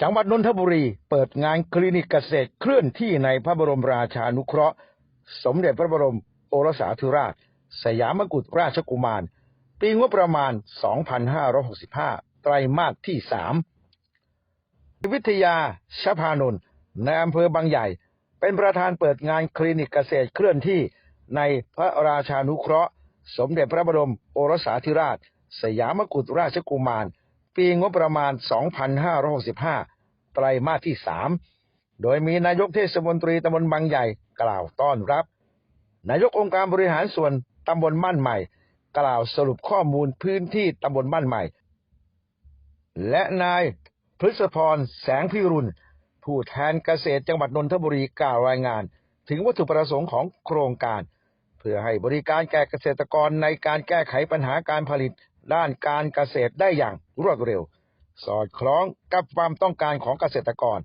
จังหวัดนนทบุรีเปิดงานคลินิกเกษตรเคลื่อนที่ในพระบรมราชานุเคราะห์ สมเด็จพระบรมโอรสาธิราช สยามกุฎราชกุมาร ปีงบประมาณ 2565 ไตรมาสที่3วิทยาชพานนท์ในอำเภอบางใหญ่ เป็นประธานเปิดงานคลินิกเกษตรเคลื่อนที่ในพระราชานุเคราะห์ สมเด็จพระบรมโอรสาธิราช สยามกุฎราชกุมาร ปีงบประมาณ 2565 ไตรมาสที่ 3 โดยมีนายกเทศมนตรีตำบลบางใหญ่กล่าวต้อนรับ นายกองค์การบริหารส่วนตำบลบ้านใหม่ กล่าวสรุปข้อมูลพื้นที่ตำบลบ้านใหม่ และนายพฤษพรแสงพิรุณ ผู้แทนเกษตรจังหวัดนนทบุรีกล่าวรายงาน ถึงวัตถุประสงค์ของโครงการ เพื่อให้บริการแก่เกษตรกรในการแก้ไขปัญหาการผลิต ด้านการเกษตรได้อย่างรวดเร็ว สอดคล้องกับความต้องการของเกษตรกร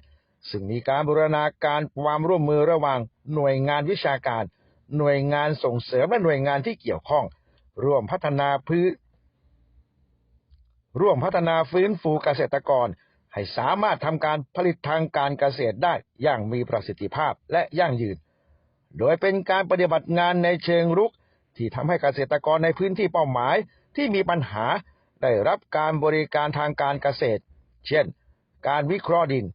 ซึ่งมีการบูรณาการความร่วมมือระหว่างหน่วยงานวิชาการ หน่วยงานส่งเสริมและหน่วยงานที่เกี่ยวข้อง ร่วมพัฒนาพื้นร่วมพัฒนาฟื้นฟูเกษตรกร ให้สามารถทำการผลิตทางการเกษตรได้อย่างมีประสิทธิภาพและยั่งยืน โดยเป็นการปฏิบัติงานในเชิงรุกที่ทำให้เกษตรกรในพื้นที่เป้าหมาย ที่มีปัญหาได้รับการบริการทางการเกษตร เช่น การวิเคราะห์ดิน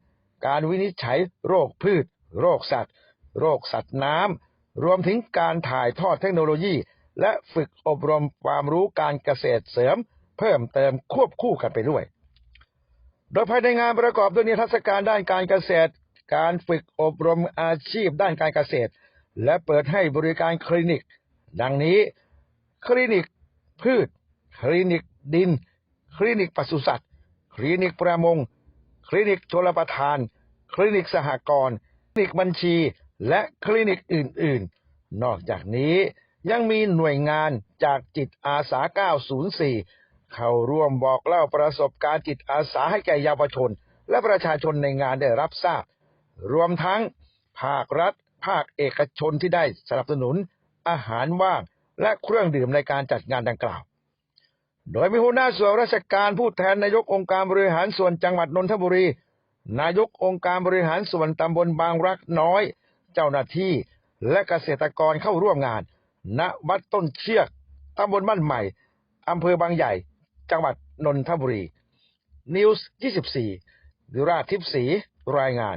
การวินิจฉัยโรคพืช โรคสัตว์ โรคสัตว์น้ำ รวมถึงการถ่ายทอดเทคโนโลยี และฝึกอบรมความรู้การเกษตรเสริม เพิ่มเติมควบคู่กันไปด้วย โดยภายในงานประกอบด้วยนิทรรศการด้านการเกษตร การฝึกอบรมอาชีพด้านการเกษตร และเปิดให้บริการคลินิก ดังนี้ คลินิกพืช คลินิกดิน คลินิกปศุสัตว์ คลินิกประมง คลินิกชลประทาน คลินิกสหกรณ์ คลินิกบัญชี และคลินิกอื่น ๆ นอกจากนี้ยังมีหน่วยงานจากจิตอาสา 904 เข้าร่วมบอกเล่าประสบการณ์จิตอาสาให้แก่เยาวชน และประชาชนในงานได้รับทราบ รวมทั้งภาครัฐ ภาคเอกชนที่ได้สนับสนุนอาหารว่างและเครื่องดื่มในการจัดงานดังกล่าว โดยมีหัวหน้าส่วนราชการผู้แทนนายกองค์การบริหารส่วนจังหวัดนนทบุรี นายกองค์การบริหารส่วนตำบลบางรักน้อย เจ้าหน้าที่และเกษตรกรเข้าร่วมงาน ณ วัดต้นเชือกตำบลบ้านใหม่ อำเภอบางใหญ่ จังหวัดนนทบุรี นิวส์ 24ดิราทิพย์ศรีรายงาน